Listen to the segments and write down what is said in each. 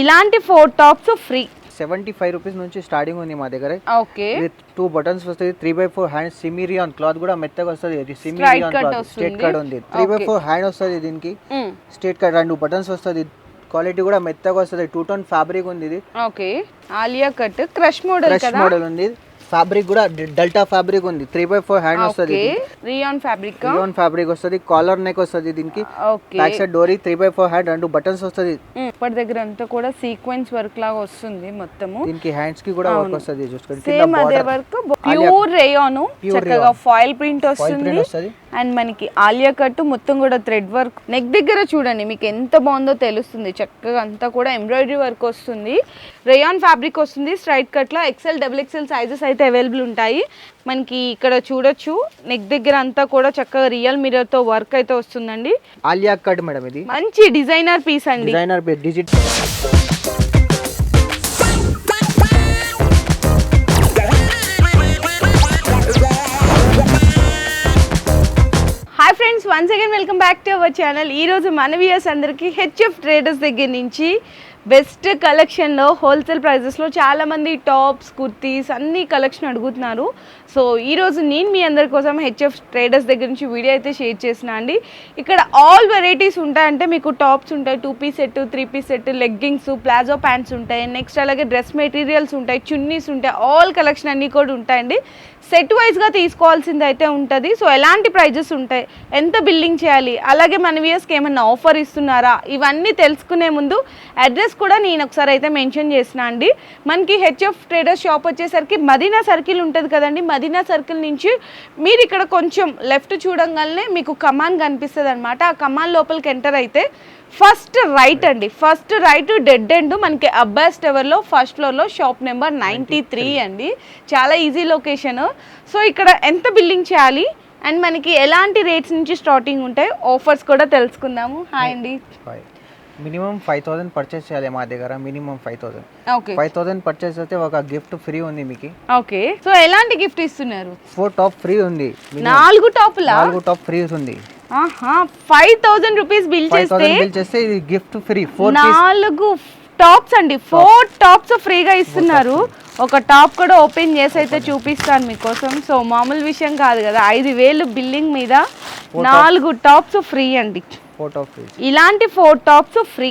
ఇలాంటి four tops free seventy five rupees నుంచి starting ఉంది మా దగ్గర. ఓకే విత్ టూ బటన్స్ వస్తుంది three by four hand సిమిరియాన్ cloth కూడా మెత్తగా వస్తుంది. సిమిరియాన్ క్లాత్ స్టేట్. కట్ ఉంది. Three by. ఫోర్ హ్యాండ్ వస్తుంది దీనికి. స్టేట్ కట్ రెండు బటన్స్ వస్తుంది. క్వాలిటీ కూడా మెత్తగా వస్తుంది. టూ టోన్ ఫ్యాబ్రిక్ ఉంది ఇది. Okay Alia cut crush model కదా? మోడల్ ఉంది. ఫ్యాబ్రిక్ కూడా డెల్టా ఫ్యాబ్రిక్ ఉంది. త్రీ బై ఫోర్ హ్యాండ్ వస్తుంది రియాన్ ఫ్యాబ్రిక్ రియోన్ ఫ్యాబ్రిక్ వస్తుంది. కాలర్ నెక్ వస్తుంది దీనికి. Okay back side dori three by four hand రెండు బటన్స్ వస్తుంది. ఇప్పటి దగ్గర అంతా కూడా సీక్వెన్స్ వర్క్ లాగా వస్తుంది మొత్తము. దీనికి హ్యాండ్స్కి కూడా వర్క్ వస్తుంది. చూసుకోండి. సేమ్ అదే వర్క్ ప్యూర్ రేయాను చక్కగా. ఫాయిల్ ప్రింట్ వస్తుంది. అండ్ మనకి ఆలియా కట్ మొత్తం కూడా థ్రెడ్ వర్క్. నెక్ దగ్గర చూడండి మీకు ఎంత బాగుందో తెలుస్తుంది. చక్కగా అంతా కూడా ఎంబ్రాయిడరీ వర్క్ వస్తుంది. రేయాన్ ఫ్యాబ్రిక్ వస్తుంది స్ట్రైట్ కట్లో. ఎక్సెల్ డబుల్ ఎక్సెల్ సైజెస్ అయితే అవైలబుల్ ఉంటాయి. మనకి ఇక్కడ చూడొచ్చు నెక్ దగ్గర అంతా కూడా చక్కగా రియల్ మిర్రర్తో వర్క్ అయితే వస్తుందండి. ఆలియా కట్ మేడం ఇది. మంచి డిజైనర్ పీస్ అండి. Designer digit once again welcome back to our channel ఈ రోజు మన వ్యూయర్స్ అందరికీ హెచ్ఎఫ్ ట్రేడర్స్ దగ్గర నుంచి బెస్ట్ కలెక్షన్లో హోల్సేల్ ప్రైజెస్లో చాలామంది టాప్స్ కుర్తీస్ అన్ని కలెక్షన్ అడుగుతున్నారు. సో ఈరోజు నేను మీ అందరి కోసం హెచ్ఎఫ్ ట్రేడర్స్ దగ్గర నుంచి వీడియో అయితే షేర్ చేసిన అండి. ఇక్కడ ఆల్ వెరైటీస్ ఉంటాయంటే మీకు టాప్స్ ఉంటాయి two piece set three piece set leggings palazzo pants ఉంటాయి నెక్స్ట్ అలాగే డ్రెస్ మెటీరియల్స్ ఉంటాయి చున్నీస్ ఉంటాయి ఆల్ కలెక్షన్ అన్నీ కూడా ఉంటాయండి. సెట్ వైజ్గా తీసుకోవాల్సింది అయితే ఉంటుంది. సో ఎలాంటి ప్రైజెస్ ఉంటాయి? ఎంత బిల్లింగ్ చేయాలి? అలాగే మన వ్యూస్కి ఏమన్నా ఆఫర్ ఇస్తున్నారా? ఇవన్నీ తెలుసుకునే ముందు అడ్రస్ కూడా నేను ఒకసారి అయితే మెన్షన్ చేసిన అండి. మనకి హెచ్ఎఫ్ ట్రేడర్స్ షాప్ వచ్చేసరికి మదీనా సర్కిల్ ఉంటుంది కదండి. మదీనా సర్కిల్ నుంచి మీరు ఇక్కడ కొంచెం లెఫ్ట్ చూడంగానే మీకు కమాన్ కనిపిస్తుంది అనమాట ఆ కమాన్ లోపలికి ఎంటర్ అయితే ఫస్ట్ రైట్ అండి. ఫస్ట్ రైట్ డెడ్ ఎండ్ మనకి అబ్బాస్ టవర్లో ఫస్ట్ ఫ్లోర్లో షాప్ నెంబర్ నైంటీ త్రీ అండి. చాలా ఈజీ లొకేషన్. సో ఇక్కడ ఎంత బిల్లింగ్ చేయాలి? అండ్ మనకి ఎలాంటి రేట్స్ నుంచి స్టార్టింగ్ ఉంటాయి? ఆఫర్స్ కూడా తెలుసుకుందాము. హాయ్ అండి. మినిమం ఫైవ్ థౌసండ్ పర్చేస్ చేయాలి మా దగ్గర minimum five thousand. Okay. Five thousand purchase అయితే ఒక గిఫ్ట్ ఫ్రీ ఉంది మీకు. ఓకే. సో ఎలాంటి గిఫ్ట్ ఇస్తున్నారు? ఫోర్ టాప్ ఫ్రీ ఉంది. నాలుగు టాపులా? నాలుగు టాప్ ఫ్రీ ఉంది. ఫైవ్ థౌసండ్ రూపీస్ బిల్ చేస్తే బిల్ చేస్తే ఇది గిఫ్ట్ ఫ్రీ. ఫోర్ నాలుగు టాప్స్ అండి. ఫోర్ టాప్స్ ఫ్రీగా ఇస్తున్నారు. ఒక టాప్ కూడా ఓపెన్ చేసి అయితే చూపిస్తాను మీకోసం. సో మామూలు విషయం కాదు కదా ఐదు వేలు బిల్లింగ్ మీద నాలుగు టాప్స్ ఫ్రీ అండి. టాప్ ఇలాంటి ఫోర్ టాప్స్ ఫ్రీ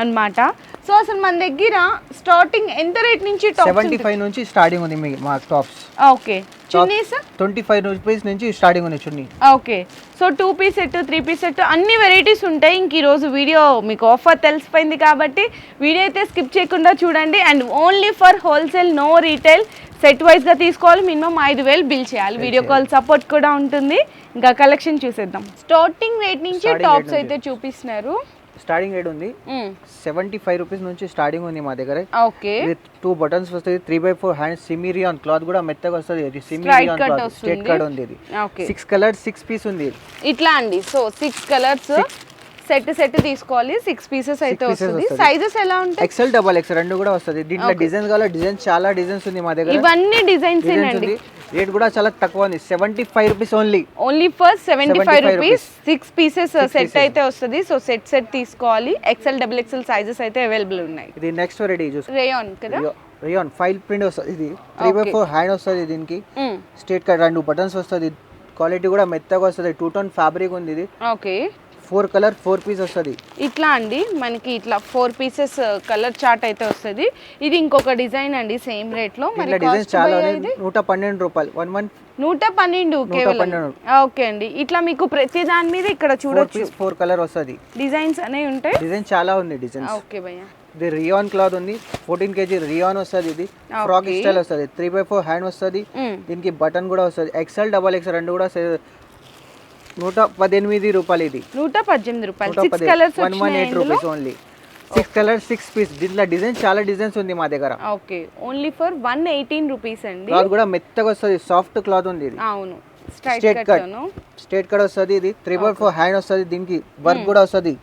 అన్నమాట. సో అసలు మన దగ్గర స్టార్టింగ్ ఎంత రేట్ నుంచి సెవెంటీ టాప్స్ ఫైవ్ నుంచి స్టార్టింగ్ ఉంది మీ మా tops okay chunnis twenty five rupees నుంచి స్టార్టింగ్ ఉంది chunni. Okay so two piece set three piece set అన్ని వెరైటీస్ ఉంటాయి. ఇంక ఈరోజు వీడియో మీకు ఆఫర్ తెలిసిపోయింది కాబట్టి వీడియో అయితే స్కిప్ చేయకుండా చూడండి. And only for wholesale no retail set వైజ్గా తీసుకోవాలి. మినిమం ఐదు వేలు బిల్ చేయాలి. వీడియో కాల్ సపోర్ట్ కూడా ఉంటుంది. ఇంకా కలెక్షన్ చూసేద్దాం. స్టార్టింగ్ రేట్ నుంచి టాప్స్ అయితే చూపిస్తున్నారు. స్టార్టింగ్ రేట్ ఉంది. సెవెంటీ ఫైవ్ రూపీస్ నుంచి స్టార్టింగ్ ఉంది మా దగ్గర. ఓకే. టూ బటన్స్ వస్తుంది three by four hand సిమిరియాన్ cloth కూడా మెత్తగా వస్తుంది. Straight సిమిరియాన్ cloth. కట్ ఉంది ఇది. సిక్స్ కలర్ సిక్స్ పీస్ ఉంది. ఇట్లా అండి. So six colours set set తీసుకోవాలి. సిక్స్ పీసెస్ అయితే వస్తుంది. సైజెస్ ఎలా ఉంటాయి? ఎక్సెల్ డబల్ ఎక్స్ రెండు కూడా వస్తుంది. దీంట్లో డిజైన్స్ కావాలి? డిజైన్స్ చాలా డిజైన్స్ ఉంది మా దగ్గర. ఇవన్నీ డిజైన్స్ అండి రేట్ కూడా చాలా తక్కువ ఉంది. Seventy five rupees only only for seventy five 75 rupees six pieces set. అయితే వస్తుంది. సో సెట్ సెట్ తీసుకోవాలి. ఎక్సెల్ డబుల్ ఎక్సెల్ సైజెస్ అయితే అవైలబుల్ ఉన్నాయి. ఇది నెక్స్ట్ వెరైటీ చూసుకో. రేయాన్ కదా? రియాన్ ఫైల్ ప్రింట్ వస్తుంది. ఇది త్రీ బై. ఫోర్ హ్యాండ్ వస్తుంది దీనికి. మ్, స్ట్రేట్ కట్ రెండు బటన్స్ వస్తుంది. క్వాలిటీ కూడా మెత్తగా వస్తుంది. టూ టోన్ ఫ్యాబ్రిక్ ఉంది ఇది. Okay four colour four piece వస్తుంది. ఇట్లా అండి మనకి ఇట్లా ఫోర్ పీసెస్ కలర్ చార్ట్ అయితే వస్తుంది. ఇది ఇంకొక డిజైన్ అండి సేమ్ రేట్లో. మరి కాస్ట్ చాలా నూట పన్నెండు రూపాయలు. వన్ వన్ నూట పన్నెండు. ఓకే అండి. ఇట్లా మీకు ప్రతి దాని మీద ఇక్కడ చూడొచ్చు. ఫోర్ కలర్ వస్తుంది. డిజైన్స్ అనేవి ఉంటాయి? డిజైన్ చాలా ఉంది డిజైన్స్. ఓకే భయ్యా. ఇది రియాన్ క్లాత్ ఉంది. ఫోర్టీన్ కేజీ రియాన్ వస్తుంది ఇది. ఫ్రాక్. స్టైల్ వస్తుంది. త్రీ బై ఫోర్ హ్యాండ్ వస్తుంది. దీనికి బటన్ కూడా వస్తుంది. ఎక్సెల్ డబల్ ఎక్సెల్ రెండు కూడా నూట పద్దెనిమిది రూపాయలు ఇది. నూట పద్దెనిమిది రూపాయలు. నూట six colours one one eight rupees only six colour six piece దీంట్లో డిజైన్ చాలా డిజైన్స్ ఉంది మా దగ్గర. Okay only for one eighteen rupees అండి. క్లాత్ కూడా మెత్తగా వస్తుంది. సాఫ్ట్ క్లాత్ ఉంది ఇది. అవును. స్ట్రైట్. కట్ను స్ట్రేట్ కట్ వస్తుంది ఇది. త్రీ బై ఫోర్ హ్యాండ్ వస్తుంది దీనికి. వర్క్ కూడా వస్తుంది.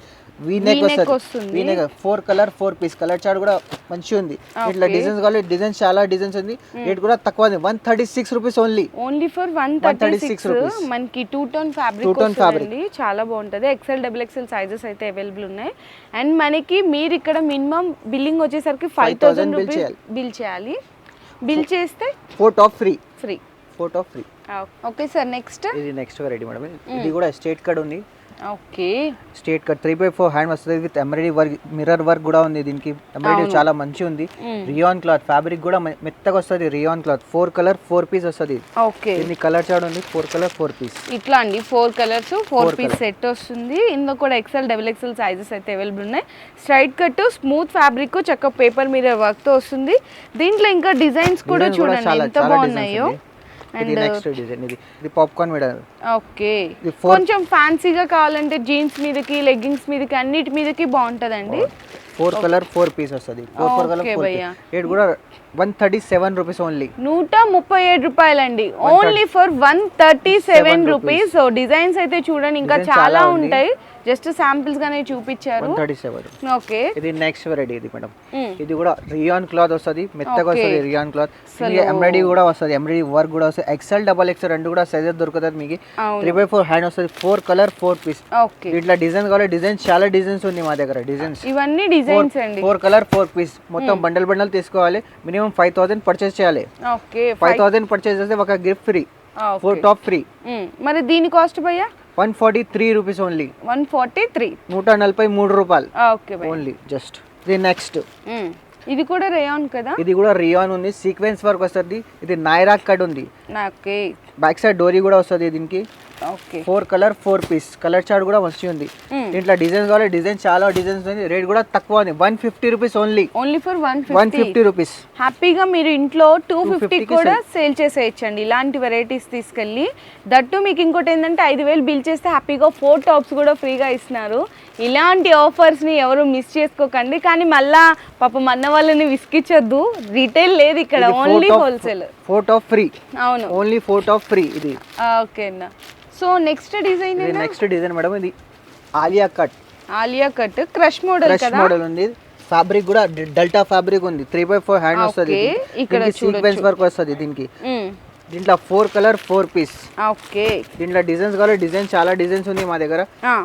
వీ నెక్ వస్తుంది. వస్తుంది. V neck four colour four piece colour chart కూడా మంచిగా ఉంది ఇట్లా. డిజైన్స్ కావాలి డిజైన్స్ చాలా డిజైన్స్ ఉంది. రేట్ కూడా తక్కువ ఉంది one thirty six rupees only only for one thirty 136 six rupees. మనకి two tone fabric Two-tone fabric. వస్తుందండి చాలా బాగుంటుంది. ఎక్సెల్ డబుల్ ఎక్సెల్ సైజెస్ అయితే అవైలబుల్ ఉన్నాయి. అండ్ మనకి మీరు ఇక్కడ మినిమం బిల్లింగ్ వచ్చేసరికి ఫైవ్ 5,000 థౌసండ్ రూపీస్ చేయాలి. బిల్ చేయాలి. బిల్ చేస్తే four top free free top free okay sir next ఇది నెక్స్ట్ వెరైటీ మేడం ఇది కూడా స్టేట్ కట్ ఉంది. Okay. Straight cut. Three by four hand వస్తుంది with embroidery work mirror work కూడా ఉంది దీనికి. ఎంబ్రాయిడరీ చాలా మంచి ఉంది. రియాన్ క్లాత్ ఫ్యాబ్రిక్ కూడా మెత్తగా వస్తుంది rayon cloth four colour four piece వస్తుంది. ఓకే. దీన్ని కలర్ చార్ట్ ఉంది. ఫోర్ కలర్ ఫోర్ పీస్ ఇట్లా అండి. Four colours four piece. Set వస్తుంది. ఇందులో కూడా ఎక్సెల్ డబుల్ ఎక్సెల్ సైజెస్ అయితే అవైలబుల్ ఉన్నాయి. స్ట్రైట్ కట్ స్మూత్ ఫ్యాబ్రిక్ చక్క పేపర్ మీద వర్క్తో వస్తుంది. దీంట్లో ఇంకా డిజైన్స్ కూడా చూడండి. ఎంత బాగున్నాయో. ఇది నెక్స్ట్ డిజైన్ ఇది. ఇది పాప్కార్న్ ఓకే. కొంచెం ఫ్యాన్సీగా కావాలంటే జీన్స్ మీదకి లెగ్గింగ్స్ మీదకి అన్నిటి మీదకి బాగుంటదండి. ఫోర్ కలర్ ఫోర్ పీస్ వస్తుంది. Four four colour four. Rate కూడా one thirty seven rupees only నూట ముప్పై ఏడు రూపాయలండి. Only for one thirty seven rupees so designs అయితే చూడండి ఇంకా చాలా. ఉంటాయి. జస్ట్ శాంపిల్స్ గానే చూపించారు. థర్టీ సెవెన్ ఓకే ఇది నెక్స్ట్ వెరైటీ ఇది మేడం Mm. ఇది కూడా రియాన్ క్లాత్ వస్తుంది. మెత్తగా. వస్తుంది రియాన్ క్లాత్ ఎంబ్రాయిడరీ కూడా వస్తుంది. ఎంబ్రాయిడరీ వర్క్ కూడా వస్తుంది. ఎక్సెల్ డబల్ ఎక్సెల్ రెండు కూడా సైజెస్ దొరుకుతుంది మీకు. త్రీ బై ఫోర్ హ్యాండ్ వస్తుంది. Four colour four piece okay ఇట్లా డిజైన్ కావాలి. డిజైన్స్ చాలా డిజైన్స్ ఉంది మా దగ్గర. డిజైన్స్ ఇవన్నీ డిజైన్స్ అండి. ఫోర్ కలర్ ఫోర్ పీస్ మొత్తం బండల్ బండల్ తీసుకోవాలి. మినిమం ఫైవ్ థౌసండ్ పర్చేస్ చేయాలి. ఓకే ఫైవ్ థౌసండ్ పర్చేస్ చేస్తే ఒక gift free four top free మరి దీని కాస్ట్ భయ్యా? One forty three rupees only one forty three నూట నలభై మూడు రూపాయలు. ఓకే ఓన్లీ జస్ట్ ఇది నెక్స్ట్. ఇది కూడా రేయాన్ కదా? ఇది కూడా రియాన్ ఉంది. సీక్వెన్స్ వర్క్ వస్తుంది. ఇది నైరాక్ కట్ ఉంది. ఓకే బ్యాక్ సైడ్ డోరీ కూడా వస్తుంది దీనికి. Okay four colour four piece colour chart కూడా మంచి ఉంది. Mm. దీంట్లో డిజైన్స్ కావాలి డిజైన్ చాలా డిజైన్స్ ఉంది రేట్ కూడా తక్కువ ఉంది. One fifty rupees only only for one one fifty rupees హ్యాపీగా మీరు ఇంట్లో టూ 250 ఫిఫ్టీ కూడా సేల్ చేసేయచ్చండి. ఇలాంటి వెరైటీస్ తీసుకెళ్ళి. దట్టు మీకు ఇంకోటి ఏంటంటే ఐదు వేలు బిల్ చేస్తే హ్యాపీగా ఫోర్ టాప్స్ కూడా ఫ్రీగా ఇస్తున్నారు. ఇలాంటి ఆఫర్స్ని ఎవరు మిస్ చేసుకోకండి. కానీ మళ్ళా పాపం అన్న వాళ్ళని విసికిచ్చొద్దు రీటైల్ లేదు ఇక్కడ. Only wholesale four top free అవును. ఓన్లీ ఫోర్ టాప్ ఫ్రీ ఇది. ఓకే అన్న. సో నెక్స్ట్ డిజైన్ ఇది నెక్స్ట్ డిజైన్ మేడం ఇది Alia cut Alia cut crush model crush model ఉంది. ఫ్యాబ్రిక్ కూడా డెల్టా ఫ్యాబ్రిక్ ఉంది. త్రీ బై ఫోర్ హ్యాండ్ వస్తుంది ఇక్కడ సీక్వెన్స్ వర్క్ వస్తుంది దీనికి. దీంట్లో four colour four piece okay. దీంట్లో డిజైన్స్ కావాలి డిజైన్ చాలా డిజైన్స్ ఉంది మా దగ్గర.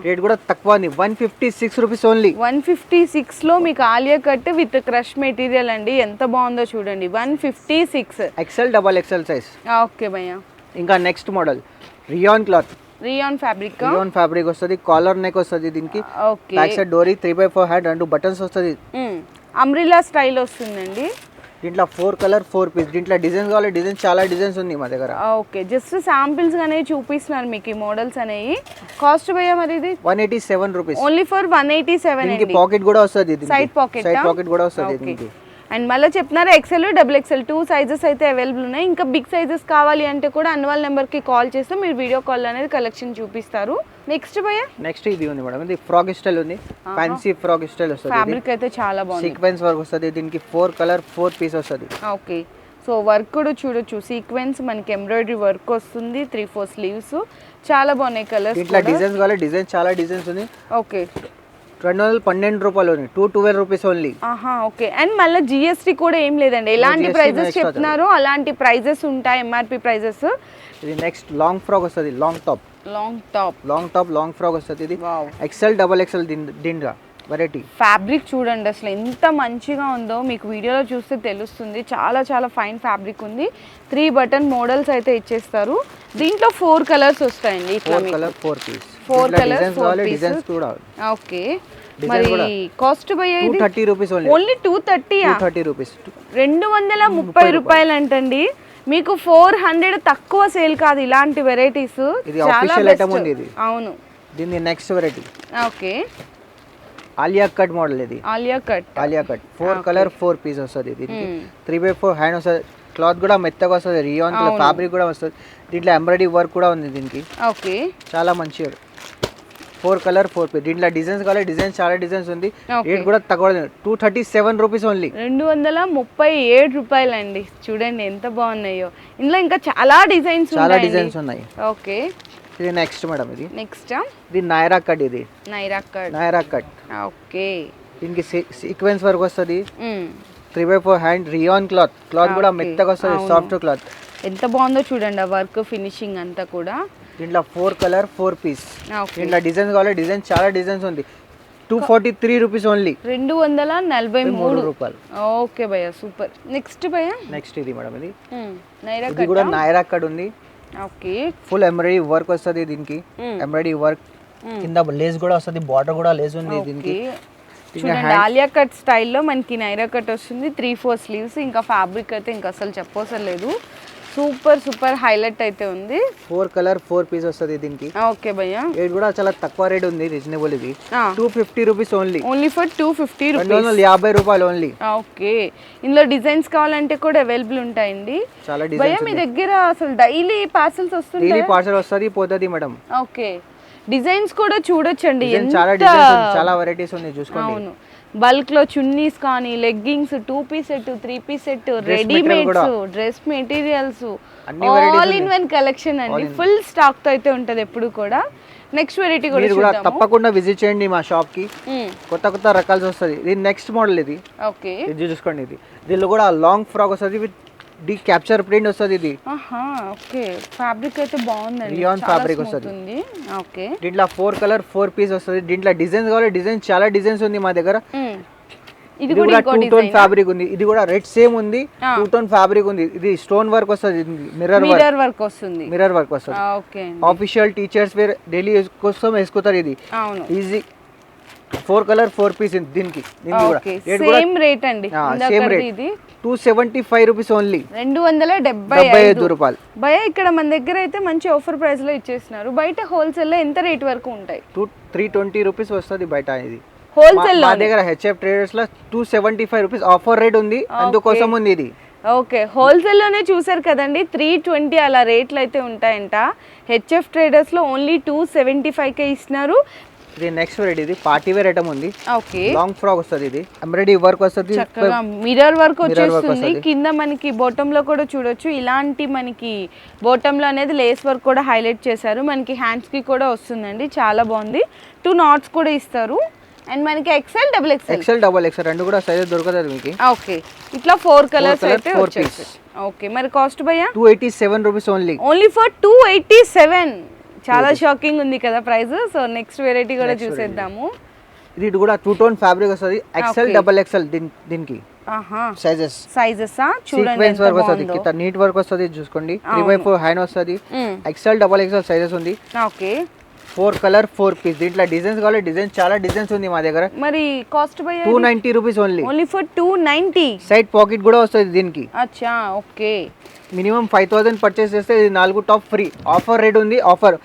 రేట్ కూడా తక్కువ ఉంది. One fifty six rupees only one fifty సిక్స్లో మీకు Alia cut with crush material అండి. ఎంత బాగుందో చూడండి. One fifty six XL double XL size okay భయ్య. ఇంకా next model rayon cloth rayon fabric rayon fabric వస్తుంది కాలర్ నెక్ వస్తుంది దీనికి. Okay back side dori three by four hand రెండు బటన్స్ వస్తుంది. అమ్రిలా స్టైల్ వస్తుందండి? దీంట్లో ఫోర్ కలర్ ఫోర్ పీస్ దీంట్లో డిజైన్స్ కావాలి డిజైన్ చాలా డిజైన్స్ ఉంది మా దగ్గర. ఓకే జస్ట్ శాంపిల్స్ అనేవి చూపిస్తున్నారు మీకు ఈ మోడల్స్ అనేవి. కాస్ట్ భయ్య మరి ఇది? One eighty seven rupees only for one eighty seven pocket కూడా వస్తుంది సైడ్ పాకెట్ సైడ్ పాకెట్ కూడా వస్తుంది దీనికి. అండ్ మళ్ళీ చెప్తున్నారు XL double XL two sizes అయితే అవైలబుల్ ఉన్నాయి. ఇంకా బిగ్ సైజెస్ కావాలి అంటే కూడా అన్వాల్ నెంబర్కి కాల్ చేస్తే మీరు వీడియో కాల్ అనేది కలెక్షన్ చూపిస్తారు. నెక్స్ట్ భయ్య? నెక్స్ట్ ఇది ఉంది మేడం. ఇది ఫ్రాక్ స్టైల్ ఉంది. ఫ్యాన్సీ ఫ్రాక్ స్టైల్ వస్తుంది ఫ్యాబ్రిక్ అయితే చాలా బాగుంది. సీక్వెన్స్ వర్క్ వస్తుంది. దీనికి ఫోర్ కలర్ ఫోర్ పీస్ వస్తుంది. ఓకే సో వర్క్ కూడా చూడొచ్చు. సీక్వెన్స్ మనకి ఎంబ్రాయిడరీ వర్క్ వస్తుంది. త్రీ ఫోర్ స్లీవ్స్ చాలా బాగున్నాయి కలర్స్ దీంట్లో డిజైన్స్ కావాలి. డిజైన్ చాలా డిజైన్స్ ఉంది. ఓకే రెండు వందల పన్నెండు రూపాయలు ఉంది. టూ ట్వెల్వ్ రూపీస్ ఓన్లీ ఆహా ఓకే అండ్ మళ్ళీ జిఎస్టీ కూడా ఏం లేదండి. ఎలాంటి ప్రైజెస్ చెప్తున్నారో? అలాంటి ప్రైజెస్ ఉంటాయి ఎంఆర్పి ప్రైజెస్ ఇది నెక్స్ట్ లాంగ్ ఫ్రాక్ వస్తుంది. Long top long top long top long frock వస్తుంది. ఇది ఎక్సెల్ డబల్ ఎక్సెల్ దీంట్లో వెరైటీ ఫ్యాబ్రిక్ చూడండి అసలు ఎంత మంచిగా ఉందో మీకు వీడియోలో చూస్తే తెలుస్తుంది. చాలా చాలా ఫైన్ ఫ్యాబ్రిక్ ఉంది. త్రీ బటన్ మోడల్స్ అయితే ఇచ్చేస్తారు. దీంట్లో ఫోర్ కలర్స్ వస్తాయండి four colour four piece Four కావాలి pieces. డిజైన్స్ కూడా ఓకే Design మరి. కాస్ట్ టూ ఇది? Thirty rupees only only two thirty thirty rupees రెండు వందల ముప్పై రూపాయలు. అంటండి మీకు ఫోర్ హండ్రెడ్ తక్కువ సేల్ కాదు ఇలాంటి వెరైటీస్ ఇది చాలా item ఉంది ఇది. అవును. దీని next variety okay Alia cut model ఇది. Alia cut Alia cut four colour four piece వస్తుంది దీనికి. త్రీ బై ఫోర్ హ్యాండ్ వస్తుంది. క్లాత్ కూడా మెత్తగా వస్తుంది. రియాన్ ఫ్యాబ్రిక్ కూడా వస్తుంది. దీంట్లో ఎంబ్రాయిడరీ వర్క్ కూడా ఉంది దీనికి. ఓకే చాలా మంచిగా ఫోర్ కలర్ ఫోర్ పీస్ దీంట్లో డిజైన్స్ కావాలి డిజైన్స్ చాలా డిజైన్స్ ఉంది. రేట్ కూడా తక్కువ two thirty seven rupees only రెండు వందల ముప్పై ఏడు రూపాయలు అండి చూడండి ఎంత బాగున్నాయో. ఇందులో ఇంకా చాలా డిజైన్స్ చాలా డిజైన్స్ ఉన్నాయి. ఓకే. ఇది నెక్స్ట్ మేడం ఇది. నెక్స్ట్ ఇది నైరా కట్ ఇది. Naira cut Naira cut okay. దీనికి సీక్వెన్స్ వర్క్ వస్తుంది. Three by four hand rayon cloth cloth కూడా. మెత్తగా వస్తుంది. సాఫ్ట్ క్లాత్ ఎంత బాగుందో చూడండి ఆ వర్క్ ఫినిషింగ్ అంతా కూడా. దీంట్లో four colour four piece okay దీంట్లో డిజైన్స్ కావాలి డిజైన్ చాలా డిజైన్స్ ఉంది. Two forty three rupees only రెండు వందల నలభై మూడు రూపాయలు. ఓకే భయ్య సూపర్ నెక్స్ట్ భయ్య? నెక్స్ట్ ఇది మేడం ఇది. నైరా ఇది కూడా నైరా కట్ ఉంది. ఓకే ఫుల్ ఎంబ్రాయిడరీ వర్క్ వస్తుంది దీనికి. ఎంబ్రాయిడరీ వర్క్ కింద లేస్ కూడా వస్తుంది బార్డర్ కూడా లేస్ ఉంది దీనికి. ఆలియా కట్ స్టైల్లో మనకి నైరా కట్ వస్తుంది త్రీ ఫోర్ స్లీవ్స్ ఇంకా ఫ్యాబ్రిక్ అయితే ఇంకా అసలు చెప్పవసరం లేదు. సూపర్ సూపర్ హైలైట్ అయితే ఉంది. ఫోర్ కలర్ ఫోర్ పీస్ వస్తుంది దీనికి. ఓకే భయ్య. రేట్ కూడా చాలా తక్కువ రేట్ ఉంది రీజనబుల్ ఇది two fifty rupees only only for two fifty rupees యాభై రూపాయలు ఓన్లీ ఓకే. ఇందులో డిజైన్స్ కావాలంటే కూడా అవైలబుల్ ఉంటాయండి. చాలా భయ్య మీ దగ్గర అసలు డైలీ పార్సల్స్ వస్తుంటాయి? డైలీ పార్సల్ వస్తుంది పోతుంది మేడం ఓకే. డిజైన్స్ కూడా చూడొచ్చండి చాలా చాలా వెరైటీస్ ఉంది చూసుకోండి. అవును. బల్క్లో చున్నీస్ కానీ leggings two piece set three piece set readymades. Dress materials all in one collection అండి. ఫుల్ స్టాక్తో అయితే ఉంటది ఎప్పుడు కూడా. నెక్స్ట్ వెరైటీ కూడా తప్పకుండా విజిట్ చేయండి మా షాప్కి మ్మ్. కొత్త కొత్త రకాలు వస్తుంది. ఇది నెక్స్ట్ మోడల్ ఇది. ఓకే ఇది చూసుకోండి ఇది. దీనిలో కూడా లాంగ్ ఫ్రాక్ వస్తుంది. విత్ డి క్యాప్చర్ ప్రింట్ వస్తుంది ఇది. ఓకే. ఫ్యాబ్రిక్ అయితే బాగుందండి. Fabric smooth వస్తది. ఓకే. దీంట్లో ఫోర్ కలర్ ఫోర్ పీస్ వస్తుంది. దీంట్లో డిజైన్స్ కావాలి డిజైన్ చాలా డిజైన్స్ ఉంది మా దగ్గర. ఇది ఇది కూడా టూ టోన్ ఫ్యాబ్రిక్ ఉంది. ఇది కూడా రెడ్ సేమ్ ఉంది. టూ టోన్ ఫ్యాబ్రిక్ ఉంది. ఇది స్టోన్ వర్క్ వస్తుంది. మిర్రర్ వర్క్ మిర్రర్ వర్క్ వస్తుంది. మిర్రర్ వర్క్ వస్తుంది. ఆఫీషియల్ టీచర్స్ వేర్ డైలీ కోసం వేసుకుంటారు ఇది. Easy four colour four piece దీనికి రేట్ సేమ్ రేట్ అండి. same rate. ఇది. Two seventy five rupees only రెండు వందల డెబ్బై ఐదు రూపాయలు. భయ ఇక్కడ మన దగ్గర అయితే మంచి ఆఫర్ ప్రైస్లో ఇచ్చేస్తున్నారు బయట హోల్సేల్లో ఎంత రేట్ వరకు ఉంటాయి? టూ త్రీ ట్వంటీ రూపీస్ వస్తుంది బయట ఇది. హోల్సేల్ మా దగ్గర HF ట్రేడర్స్లో two seventy five rupees offer rate ఉంది అందుకోసం ఉంది ఇది. ఓకే హోల్సేల్లోనే చూసారు కదండి త్రీ ట్వంటీ అలా రేట్లు అయితే ఉంటాయంట. హెచ్ఎఫ్ ట్రేడర్స్లో ఓన్లీ టూ సెవెంటీ ఫైవ్ కే ఇస్తున్నారు. ఇది నెక్స్ట్ రేట్ ఇది. పార్టీ వేర్ ఐటమ్ ఉంది. ఓకే. లాంగ్ ఫ్రాక్ వస్తుంది ఇది. ఎంబ్రాయిడరీ వర్క్ వస్తుంది. చక్కగా మిర్రర్ వర్క్ వచ్చేస్తుంది. కింద మనకి bottom లో కూడా చూడొచ్చు. ఇలాంటి మనకి bottom లో అనేది లేస్ వర్క్ కూడా హైలైట్ చేశారు. మనకి హ్యాండ్స్కి కూడా వస్తుందండి. చాలా బాగుంది. టూ నాట్స్ కూడా ఇస్తారు. అండ్ మనకి XL double XL XL double XL రెండు కూడా సైజ్ దొరుకుతుంది మీకు. ఓకే. ఇట్లా ఫోర్ కలర్స్ అయితే వచ్చేస్తాయి. ఓకే. మరి కాస్ట్ భయ్యా? Two eighty seven rupees only only for two eighty seven చాలా షాకింగ్ ఉంది కదా ప్రైస్. సో నెక్స్ట్ వెరైటీ కూడా చూసేద్దాము. ఇది కూడా టూ టోన్ ఫ్యాబ్రిక్ వస్తుంది ఎక్సెల్. డబల్ ఎక్సెల్ దీనికి. సైజెస్ సైజెస్ చూడండి వర్క్ వస్తుంది. కింద నీట్ వర్క్ వస్తుంది చూసుకోండి. త్రీ బై ఫోర్ హ్యాండ్ వస్తుంది. ఎక్సెల్ డబల్ ఎక్సెల్ సైజెస్ ఉంది. Okay four colour four piece. దీంట్లో డిజైన్స్ కావాలి డిజైన్ చాలా డిజైన్స్ ఉంది మా దగ్గర. మరి కాస్ట్ భయ్యా two ninety rupees only only for two ninety side pocket కూడా వస్తుంది దీనికి. అచ్చా okay. Minimum five thousand purchase చేస్తే ఇది నాలుగు టాప్ ఫ్రీ ఆఫర్ రేట్ ఉంది ఆఫర్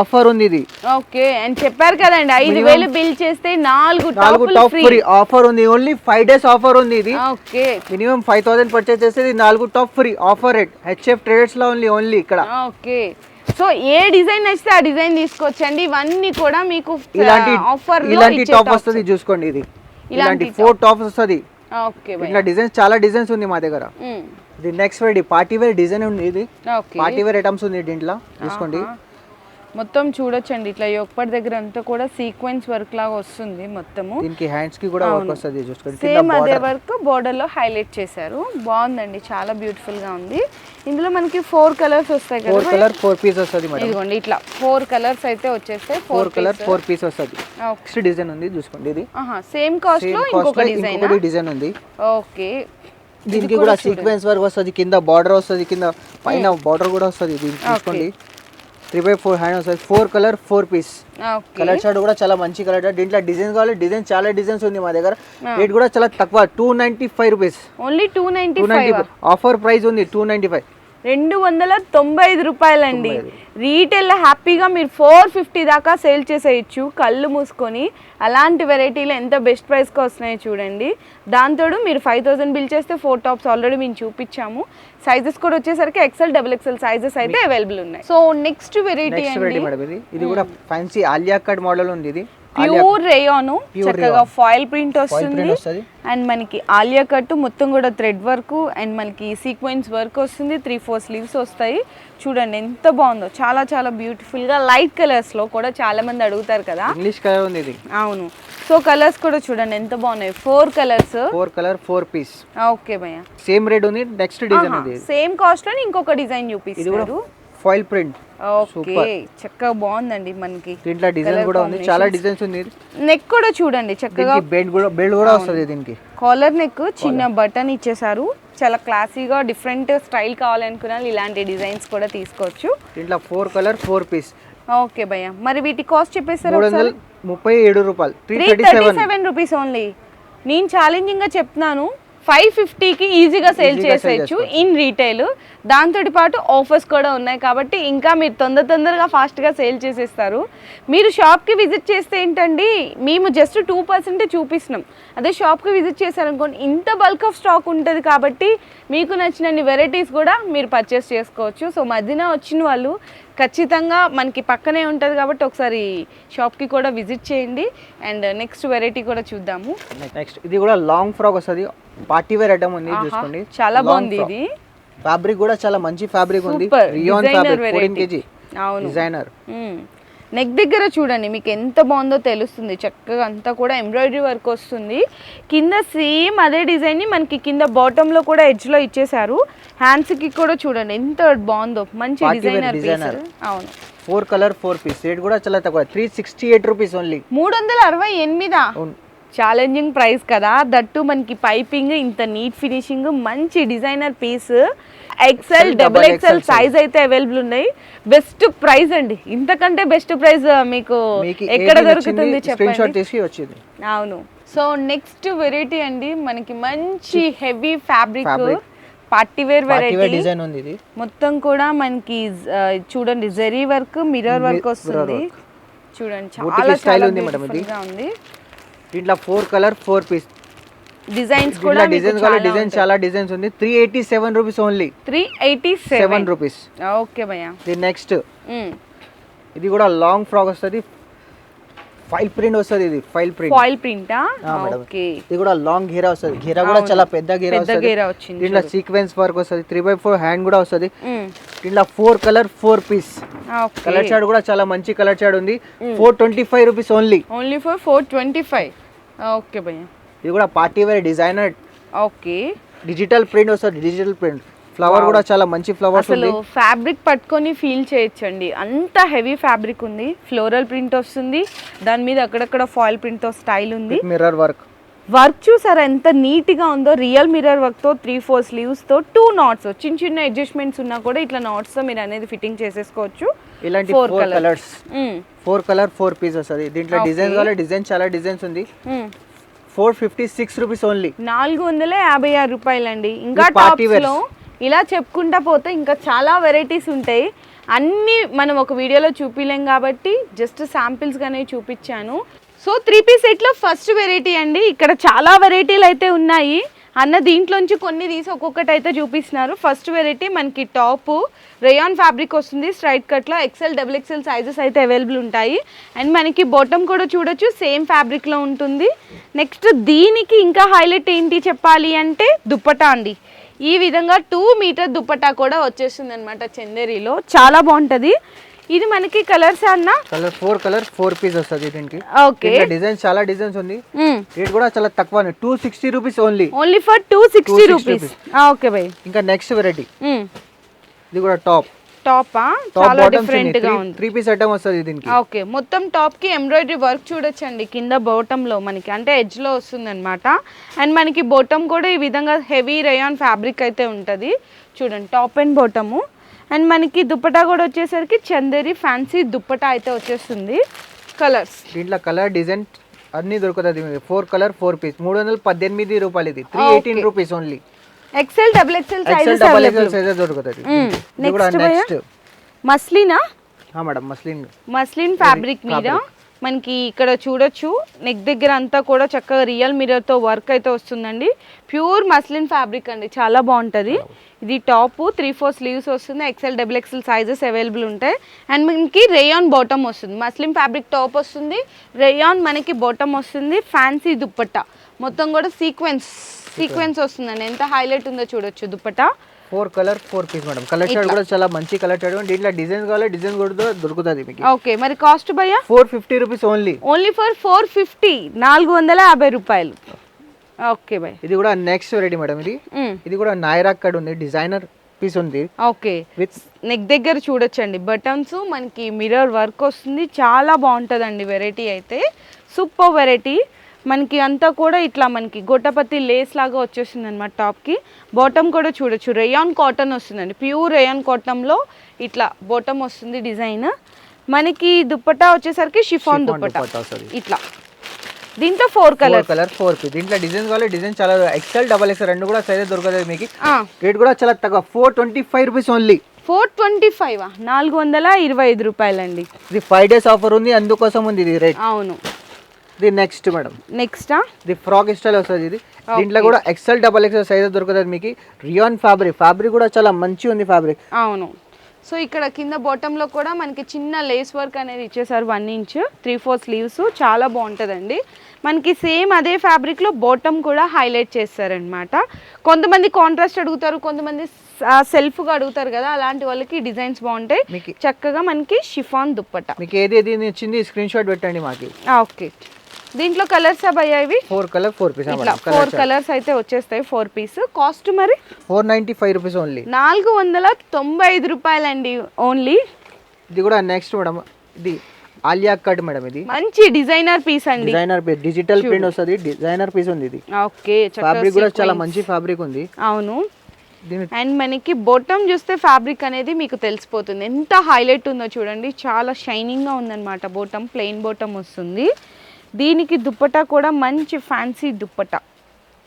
ఆఫర్ ఉంది ఇది. ఓకే అండ్ చెప్పారు కదండి ఐదు వేలు బిల్ చేస్తే నాలుగు నాలుగు టాప్ ఫ్రీ ఫ్రీ ఆఫర్ ఉంది ఓన్లీ ఫైవ్ డేస్ ఆఫర్ ఉంది ఇది. Okay. Minimum five thousand purchase చేస్తే ఇది నాలుగు top free offer rate HF ట్రేడర్స్లో only only ఇక్కడ. ఓకే. సో ఏ డిజైన్ నచ్చితే ఆ డిజైన్ తీసుకోవచ్చండి ఇవన్నీ కూడా మీకు ఇలాంటి ఆఫర్ ఇలాంటి టాప్ వస్తుంది చూసుకోండి ఇది. ఇలాంటి ఫోర్ టాప్స్ వస్తుంది. ఓకే ఇట్లా డిజైన్స్ చాలా డిజైన్స్ ఉంది మా దగ్గర. ఇది next wear party wear design ఉంది ఇది. పార్టీ వేర్ ఐటమ్స్ ఉంది దీంట్లో. తీసుకోండి మొత్తం చూడొచ్చండి. ఇట్లా యొక్కటి దగ్గర అంతా కూడా సీక్వెన్స్ వర్క్ లాగా వస్తుంది మొత్తము. దీనికి హ్యాండ్స్కి కూడా వర్క్ వస్తుంది చూసుకోండి సేమ్ అదే. వర్క్ బోర్డర్లో హైలైట్ చేశారు. బాగుందండి. చాలా బ్యూటిఫుల్గా ఉంది. ఇందులో మనకి ఫోర్ కలర్స్ వస్తాయి ఫోర్ కదా కలర్ ఫోర్ పీస్ వస్తుంది మేడం ఇదిగోండి ఇట్లా ఫోర్ కలర్స్ అయితే వచ్చేస్తాయి. Four four colour four piece వస్తుంది. నెక్స్ట్ డిజైన్ ఉంది చూసుకోండి ఇది. సేమ్ కాస్ట్లో ఇంకొక డిజైన్ డిజైన్ ఉంది. ఓకే దీనికి కూడా సీక్వెన్స్ వర్క్ వస్తుంది. కింద బార్డర్ వస్తుంది. కింద పైన బార్డర్ కూడా వస్తుంది. దీనికి చూసుకోండి. త్రీ బై ఫోర్ హ్యాండ్ వస్తుంది four colour four piece. Colour chart కూడా చాలా మంచి కలర్. దీంట్లో డిజైన్ కావాలి డిజైన్ చాలా డిజైన్స్ ఉంది మా దగ్గర. రేట్ కూడా చాలా తక్కువ two ninety five rupees only two ninety offer price ఉంది టూ నైన్టీ ఫైవ్ రెండు వందల తొంభై ఐదు రూపాయలండి. రీటైల్ హ్యాపీగా మీరు ఫోర్ ఫిఫ్టీ దాకా సేల్ చేసేయచ్చు. కళ్ళు మూసుకొని అలాంటి వెరైటీలు ఎంత బెస్ట్ ప్రైస్కి వస్తున్నాయో చూడండి. దాంతోడు మీరు ఫైవ్ థౌసండ్ బిల్ చేస్తే ఫోర్ టాప్స్ ఆల్రెడీ మేము చూపించాము. సైజెస్ కూడా వచ్చేసరికి ఎక్సెల్ డబుల్ ఎక్సెల్ సైజెస్ అయితే అవైలబుల్ ఉన్నాయి. సో నెక్స్ట్ వెరైటీ అండి. ఇది. కూడా ఫ్యాన్సీ ఆలియా కట్ మోడల్ ఉంది ఇది. Pure rayon. చక్కగా ఫాయిల్ ప్రింట్ వస్తుంది. అండ్ మనకి ఆలియా కట్ మొత్తం కూడా థ్రెడ్ వర్క్ అండ్ మనకి సీక్వెన్స్ వర్క్ వస్తుంది. త్రీ ఫోర్ స్లీవ్స్ వస్తాయి. చూడండి ఎంత బాగుందో. చాలా చాలా beautiful గా లైట్ కలర్స్లో కూడా చాలా మంది అడుగుతారు కదా. ఇంగ్లీష్ కలర్ ఉంది ఇది. అవును. సో కలర్స్ కూడా చూడండి ఎంత బాగున్నాయి. Four colours four colour four piece okay భయ్య. సేమ్ రేట్ ఉంది నెక్స్ట్ డిజైన్ సేమ్ కాస్ట్లో ఇంకొక డిజైన్ చూపిస్తారు ఫాయిల్ ప్రింట్. ఓకే చక్కగా బాగుందండి మనకి. దీంట్లో డిజైన్ కూడా ఉంది. చాలా డిజైన్స్ ఉంది. నెక్ కూడా చూడండి చక్కగా బెల్ట్ కూడా బెల్ట్ కూడా వస్తుంది దీనికి. కాలర్ నెక్ చిన్న బటన్ ఇచ్చేసారు. చాలా క్లాసీగా డిఫరెంట్ స్టైల్ కావాలనుకున్న ఇలాంటి డిజైన్స్ కూడా తీసుకోవచ్చు. దీంట్లో four colour four piece okay భయ్య. మరి వీటి కాస్ట్ చెప్పేసారు ముప్పై ఏడు రూపాయలు. Three thirty seven rupees only నేను ఛాలెంజింగ్గా చెప్తున్నాను. ఫైవ్ ఫిఫ్టీకి ఈజీగా సేల్ చేసేయచ్చు ఇన్ రీటైల్. దాంతో పాటు ఆఫర్స్ కూడా ఉన్నాయి కాబట్టి ఇంకా మీరు తొందర తొందరగా ఫాస్ట్గా సేల్ చేసేస్తారు. మీరు షాప్కి విజిట్ చేస్తే ఏంటండి మేము జస్ట్ టూ పర్సెంటే చూపిస్తున్నాం. అదే షాప్కి విజిట్ చేశారనుకోండి ఇంత బల్క్ ఆఫ్ స్టాక్ ఉంటుంది కాబట్టి మీకు నచ్చినన్ని వెరైటీస్ కూడా మీరు పర్చేస్ చేసుకోవచ్చు. సో మధ్యన వచ్చిన వాళ్ళు ఖచ్చితంగా మనకి పక్కనే ఉంటుంది కాబట్టి ఒకసారి షాప్కి కూడా విజిట్ చేయండి. అండ్ నెక్స్ట్ వెరైటీ కూడా చూద్దాము. నెక్స్ట్ ఇది కూడా లాంగ్ ఫ్రాక్ వస్తుంది. పార్టీ వేర్ ఐటమ్ ఉంది చూసుకోండి. చాలా బాగుంది ఇది. ఫ్యాబ్రిక్ కూడా చాలా మంచి ఫ్యాబ్రిక్ ఉంది. Rayon designer fabric fourteen KG designer neck దగ్గర చూడండి మీకు ఎంత బాగుందో తెలుస్తుంది. చక్కగా అంతా కూడా ఎంబ్రాయిడరీ వర్క్ వస్తుంది. కింద సేమ్ అదే డిజైన్ని మనకి కింద బాటంలో కూడా ఎడ్జ్లో ఇచ్చేసారు హ్యాండ్స్కి కూడా చూడండి ఎంత బాగుందో. మంచి డిజైనర్ designer. అవును. Four colour four piece rate కూడా చాలా తక్కువ. Three sixty eight rupees only మూడు వందల అరవై ఎనిమిదా? ఛాలెంజింగ్ ప్రైస్ కదా. దట్టు మనకి పైపింగ్ ఇంత నీట్ ఫినిషింగ్ మంచి designer piece XL double XL size అయితే అవైలబుల్ ఉన్నాయి. బెస్ట్ ప్రైస్ అండి. ఇంతకంటే బెస్ట్ ప్రైస్ మీకు ఎక్కడ దొరుకుతుంది చెప్పండి? అవును. సో నెక్స్ట్ వెరైటీ అండి మనకి మంచి heavy fabric Fabric. Party wear party wear variety design ఉంది ఇది. మొత్తం కూడా మనకి చూడండి జరీ వర్క్ మిర్రర్ వర్క్ వస్తుంది. చూడండి చాలా చాలా ఉంది మేడం ఇది. beautiful గా ఉంది. దీంట్లో four colour four piece. Designs కూడా డిజైన్స్ కూడా డిజైన్ చాలా డిజైన్స్ ఉంది three eighty seven rupees only three eighty seven rupees okay భయ్య. ఇది నెక్స్ట్ ఇది కూడా లాంగ్ ఫ్రాక్ వస్తుంది. ఫైల్ ప్రింట్ వస్తుంది ఇది ఫైల్ ప్రింట్. ఫాయిల్ ప్రింటా. ఓకే. ఇది కూడా లాంగ్ ఘేరా వస్తుంది. ఘేరా కూడా చాలా పెద్ద ఘేరా పెద్ద గేరా వచ్చింది. దీంట్లో సీక్వెన్స్ వర్క్ వస్తుంది. త్రీ బై ఫోర్ హ్యాండ్ కూడా వస్తుంది. దీంట్లో four colour four piece colour chart కూడా చాలా మంచి కలర్ చార్ట్ ఉంది. Four twenty five rupees only only for four twenty five okay భయ్య. ఇది కూడా party wear designer okay. Digital print వస్తుంది. డిజిటల్ ప్రింట్ ఫ్లవర్ కూడా చాలా మంచి ఫ్లవర్స్ అసలు ఫ్యాబ్రిక్ పట్టుకొని ఫీల్ చేయొచ్చండి. అంత హెవీ ఫ్యాబ్రిక్ ఉంది. ఫ్లోరల్ ప్రింట్ వస్తుంది. దాని మీద అక్కడక్కడ ఫాయిల్ ప్రింట్తో స్టైల్ ఉంది. మిర్రర్ వర్క్ వర్క్ చూసారా ఎంత నీట్గా ఉందో? రియల్ మిర్రర్ వర్క్తో త్రీ ఫోర్ స్లీవ్స్తో టూ నాట్స్ చిన్న చిన్న అడ్జస్ట్మెంట్స్ ఉన్నా కూడా ఇట్లా నాట్స్తో మీరు అనేది ఫిట్టింగ్ చేసేసుకోవచ్చు. ఇలాంటి four. Colours. Four colour four piece వస్తుంది దీంట్లో. డిజైన్స్ కావాలి డిజైన్ చాలా డిజైన్స్ ఉంది. Four fifty six rupees only నాలుగు వందల యాభై ఆరు రూపాయలండి. ఇంకా ఇది party టాప్స్. లో ఇలా చెప్పుకుంటా పోతే ఇంకా చాలా వెరైటీస్ ఉంటాయి. అన్నీ మనం ఒక వీడియోలో చూపిలేం కాబట్టి జస్ట్ శాంపిల్స్గానే చూపించాను. సో త్రీ పీస్ సెట్లో ఫస్ట్ వెరైటీ అండి. ఇక్కడ చాలా వెరైటీలు అయితే ఉన్నాయి. అన్న దీంట్లోంచి కొన్ని తీసి ఒక్కొక్కటి అయితే చూపిస్తున్నారు. ఫస్ట్ వెరైటీ మనకి టాప్ రేయాన్ ఫ్యాబ్రిక్ వస్తుంది స్ట్రైట్ కట్లో ఎక్సెల్ డబుల్ ఎక్సెల్ సైజెస్ అయితే అవైలబుల్ ఉంటాయి. అండ్ మనకి బాటమ్ కూడా చూడొచ్చు సేమ్ ఫ్యాబ్రిక్లో ఉంటుంది. నెక్స్ట్ దీనికి ఇంకా హైలైట్ ఏంటి చెప్పాలి అంటే దుప్పటా అండి. ఈ విధంగా టూ మీటర్ దుప్పటా కూడా వచ్చేస్తుంది అనమాట చందేరిలో. చాలా బాగుంటుంది. ఇది మనకి కలర్స్ అన్న? Colour four colour four piece వస్తుంది దీనికి. ఓకే. డిజైన్స్ చాలా డిజైన్స్ ఉంది. రేట్ కూడా చాలా తక్కువ two sixty rupees only only for two sixty 260 rupees okay bye ఇంకా నెక్స్ట్ వెరైటీ ఇది కూడా టాప్ టాపా? చాలా డిఫరెంట్గా ఉంది. త్రీ పీస్ ఐటమ్ వస్తుంది దీనికి. ఓకే మొత్తం టాప్కి ఎంబ్రాయిడరీ వర్క్ చూడొచ్చండి కింద bottom లో మనకి. అంటే edge లో వస్తుంది అనమాట అండ్ మనకి బోటమ్ కూడా ఈ విధంగా హెవీ రేయాన్ ఫ్యాబ్రిక్ అయితే ఉంటుంది. చూడండి టాప్ అండ్ బాటము అండ్ మనకి దుప్పటా కూడా వచ్చేసరికి చందేరి ఫ్యాన్సీ దుప్పటా అయితే వచ్చేస్తుంది. కలర్స్ దీంట్లో కలర్ డిజైన్ అన్ని దొరుకుతుంది ఫోర్ కలర్ ఫోర్ పీస్ మూడు వందల పద్దెనిమిది రూపాయలు ఇది. Three eighteen rupees only XL double XL sizes double XL size దొరుకుతుంది భయ్యా? నెక్స్ట్ మస్లినా మేడం మస్లిన్ మస్లిన్ ఫ్యాబ్రిక్ మీద మనకి ఇక్కడ చూడొచ్చు. నెక్ దగ్గర అంతా కూడా చక్కగా రియల్ మిర్రర్తో వర్క్ అయితే వస్తుందండి. ప్యూర్ మస్లిన్ ఫ్యాబ్రిక్ అండి. చాలా బాగుంటుంది. ఇది టాప్ త్రీ ఫోర్ స్లీవ్స్ వస్తుంది. XL double XL sizes available ఉంటాయి. అండ్ మనకి రేయాన్ బాటమ్ వస్తుంది. మస్లిన్ ఫ్యాబ్రిక్ టాప్ వస్తుంది. రేయాన్ మనకి బాటమ్ వస్తుంది. ఫ్యాన్సీ దుప్పట్టా. మొత్తం కూడా సీక్వెన్స్ సీక్వెన్స్ వస్తుందండి. ఎంత హైలైట్ ఉందో చూడొచ్చు dupatta four colour four piece madam colour shirt కూడా చాలా మంచి కలర్ షర్ట్ దీంట్లో డిజైన్ కావాలి డిజైన్ కూడా దొరుకుతుంది మీకు. ఓకే మరి కాస్ట్ భయ్యా? Four fifty rupees only only for four fifty నాలుగు వందల యాభై రూపాయలు. ఓకే బాయ్ ఇది కూడా నెక్స్ట్ వెరైటీ మేడం ఇది. ఇది కూడా నాయరా కడ్ ఉంది డిజైనర్ పీస్ ఉంది. ఓకే విత్ నెక్ దగ్గర చూడొచ్చండి. బటన్స్ మనకి మిర్రర్ వర్క్ వస్తుంది. చాలా బాగుంటుందండి వెరైటీ అయితే. సూపర్ వెరైటీ మనకి అంతా కూడా ఇట్లా మనకి గొట్టపత్తి లేస్ లాగా వచ్చేస్తుంది అనమాట టాప్కి బాటమ్ కూడా చూడొచ్చు. రేయాన్ కాటన్ వస్తుందండి. ప్యూర్ రేయాన్ కాటన్లో ఇట్లా బాటమ్ వస్తుంది డిజైన్ మనకి దుప్పటా వచ్చేసరికి షిఫాన్ దుప్పటా. ఇట్లా. దీంతో ఫోర్ కలర్ కలర్ ఫోర్ దీంట్లో డిజైన్ కావాలి డిజైన్ చాలా ఎక్సెల్ డబల్ ఎక్సెల్ రెండు కూడా సైజ్ దొరుకుతుంది మీకు. రేట్ కూడా చాలా తక్కువ. Four twenty five rupees only four twenty five నాలుగు వందల ఇరవై ఐదు రూపాయలండి. ఇది ఫైవ్ డేస్ ఆఫర్ ఉంది అందుకోసం ఉంది ఇది రేట్ అవును. ఇది నెక్స్ట్ మేడం నెక్స్టా ఇది ఫ్రాక్ స్టైల్ వస్తుంది ఇది. దీంట్లో కూడా ఎక్సెల్ డబల్ ఎక్సెల్ సైజ్ దొరుకుతుంది మీకు. రియాన్ ఫ్యాబ్రిక్ ఫ్యాబ్రిక్ కూడా చాలా మంచి ఉంది ఫ్యాబ్రిక్ అవును. సో ఇక్కడ కింద బాటంలో కూడా మనకి చిన్న లేస్ వర్క్ అనేది ఇచ్చేసారు one inch three four sleeves చాలా బాగుంటుందండి. మనకి సేమ్ అదే ఫ్యాబ్రిక్లో బాటమ్ కూడా హైలైట్ చేస్తారనమాట కొంతమంది కాంట్రాస్ట్ అడుగుతారు కొంతమంది సెల్ఫ్గా అడుగుతారు కదా అలాంటి వాళ్ళకి డిజైన్స్ బాగుంటాయి. చక్కగా మనకి షిఫాన్ దుప్పట. మీకు ఏది ఏది నచ్చింది స్క్రీన్ షాట్ పెట్టండి మాకు. ఓకే దీంట్లో కలర్స్ అయ్యా ఇవి? ఫోర్ కలర్ ఫోర్ పీస్ ఇట్లా ఫోర్ కలర్స్ అయితే వచ్చేస్తాయి ఫోర్ పీస్ కాస్ట్ మరి? Four ninety five rupees only నాలుగు వందల తొంభై ఐదు రూపాయలండి ఓన్లీ ఇది కూడా నెక్స్ట్ మేడం ఇది ఆలియా కట్ మేడం ఇది. మంచి డిజైనర్ పీస్ అండి. డిజైనర్ పీస్ డిజిటల్ ప్రింట్ వస్తుంది. డిజైనర్ పీస్ ఉంది ఇది. ఓకే ఫ్యాబ్రిక్ కూడా చాలా మంచి ఫ్యాబ్రిక్ ఉంది. అవును. అండ్ మనకి బొట్టం చూస్తే ఫ్యాబ్రిక్ అనేది మీకు తెలిసిపోతుంది. ఎంత హైలైట్ ఉందో చూడండి. చాలా షైనింగ్గా ఉందన్నమాట. బోటం ప్లెయిన్ బోటం వస్తుంది. దీనికి దుప్పటా కూడా మంచి ఫ్యాన్సీ దుప్పటా.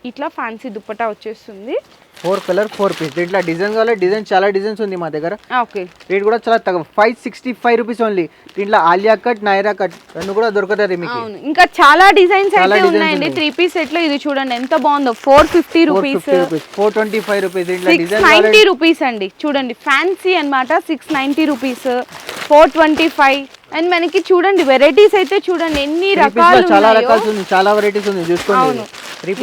ఇట్లా ఫ్యాన్సీ దుప్పటా వచ్చేస్తుంది. ఫోర్ కలర్ ఫోర్ పీస్ దీంట్లో డిజైన్ కావాలి డిజైన్ చాలా డిజైన్స్ ఉంది మా దగ్గర. ఓకే. రేట్ కూడా చాలా తక్కువ. Five sixty five rupees only దీంట్లో ఆలియా కట్ నైరా కట్ రెండు కూడా దొరుకుతుంది మీకు. అవును. ఇంకా చాలా డిజైన్స్ అయితే ఉన్నాయండి. ఉన్నాయి. త్రీ పీస్ సెట్లో ఇది చూడండి ఎంత బాగుందో. Four fifty rupees four twenty five rupees దీంట్లో సిక్స్ డిజైన్ నైంటీ రూపీస్ అండి. చూడండి ఫ్యాన్సీ అన్నమాట. Six ninety rupees four twenty five and మనకి చూడండి వెరైటీస్ అయితే చూడండి ఎన్ని రకాలు చాలా రకాలు ఉంది చాలా వెరైటీస్ ఉంది చూసుకోండి. అవును.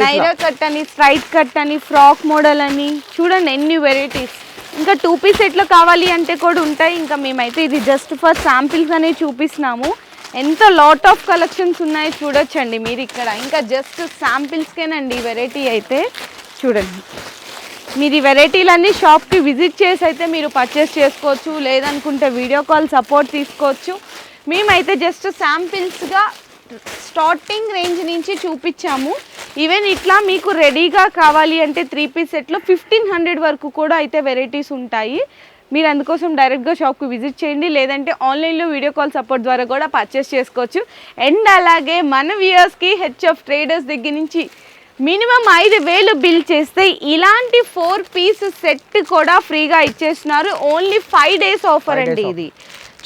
నైరా కట్ అని స్ట్రైట్ కట్ అని ఫ్రాక్ మోడల్ అని చూడండి ఎన్ని వెరైటీస్ ఇంకా టూ పీస్ సెట్లో కావాలి అంటే కూడా ఉంటాయి. ఇంకా మేమైతే ఇది జస్ట్ ఫర్ శాంపిల్స్ అనేవి చూపిస్తున్నాము. ఎంత లాట్ ఆఫ్ కలెక్షన్స్ ఉన్నాయో చూడొచ్చండి మీరు ఇక్కడ. ఇంకా జస్ట్ శాంపిల్స్కేనండి ఈ వెరైటీ అయితే. చూడండి. మీరు ఈ వెరైటీలన్నీ షాప్కి విజిట్ చేసి అయితే మీరు పర్చేస్ చేసుకోవచ్చు. లేదనుకుంటే వీడియో కాల్ సపోర్ట్ తీసుకోవచ్చు. మేమైతే జస్ట్ శాంపిల్స్గా స్టార్టింగ్ రేంజ్ నుంచి చూపించాము. ఈవెన్ ఇట్లా మీకు రెడీగా కావాలి అంటే త్రీ పీస్ సెట్లో ఫిఫ్టీన్ హండ్రెడ్ వరకు కూడా అయితే వెరైటీస్ ఉంటాయి. మీరు అందుకోసం డైరెక్ట్గా షాప్కి విజిట్ చేయండి. లేదంటే ఆన్లైన్లో వీడియో కాల్ సపోర్ట్ ద్వారా కూడా పర్చేస్ చేసుకోవచ్చు. అండ్ అలాగే మన వ్యూయర్స్కి హెచ్ఎఫ్ ట్రేడర్స్ దగ్గర నుంచి మినిమం ఐదు వేలు బిల్ చేస్తే ఇలాంటి ఫోర్ పీస్ సెట్ కూడా ఫ్రీగా ఇచ్చేస్తున్నారు. ఓన్లీ ఫైవ్ డేస్ ఆఫర్ అండి ఇది.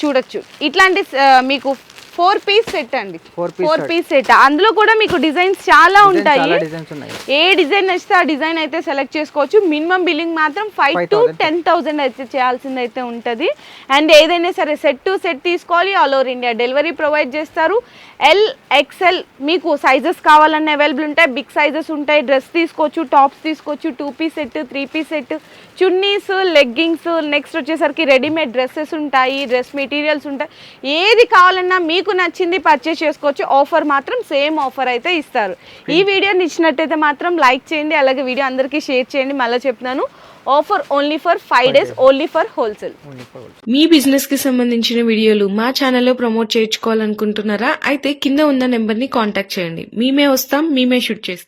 చూడొచ్చు. ఇట్లాంటి మీకు ఫోర్ పీస్ సెట్ అండి. ఫోర్. పీస్ సెట్ అందులో కూడా మీకు డిజైన్స్ చాలా ఉంటాయి. ఏ డిజైన్ నచ్చితే ఆ డిజైన్ అయితే సెలెక్ట్ చేసుకోవచ్చు. మినిమం బిల్లింగ్ మాత్రం ఫైవ్ టు 5,000. టెన్ థౌసండ్ అయితే చేయాల్సింది అయితే ఉంటుంది. అండ్ ఏదైనా సరే సెట్ టు సెట్ తీసుకోవాలి. All over India delivery provide చేస్తారు. ఎల్ ఎక్స్ఎల్ మీకు సైజెస్ కావాలన్న అవైలబుల్ ఉంటాయి. బిగ్ సైజెస్ ఉంటాయి. డ్రెస్ తీసుకోవచ్చు టాప్స్ తీసుకోవచ్చు two piece set three piece set chunnis leggings next వచ్చేసరికి రెడీమేడ్ డ్రెస్సెస్ ఉంటాయి డ్రెస్ మెటీరియల్స్ ఉంటాయి. ఏది కావాలన్నా మీకు నచ్చింది పర్చేస్ చేసుకోవచ్చు. ఆఫర్ మాత్రం సేమ్ ఆఫర్ అయితే ఇస్తారు. ఈ వీడియో నచ్చినట్టయితే మాత్రం లైక్ చేయండి అలాగే వీడియో అందరికీ షేర్ చేయండి. మళ్ళీ చెప్తున్నాను offer only for five days only for wholesale Only for- మీ బిజినెస్కి సంబంధించిన వీడియోలు మా ఛానల్లో ప్రమోట్ చేయించుకోవాలనుకుంటున్నారా? అయితే కింద ఉన్న నెంబర్ని కాంటాక్ట్ చేయండి. మేమే వస్తాం మేమే షూట్ చేస్తాం.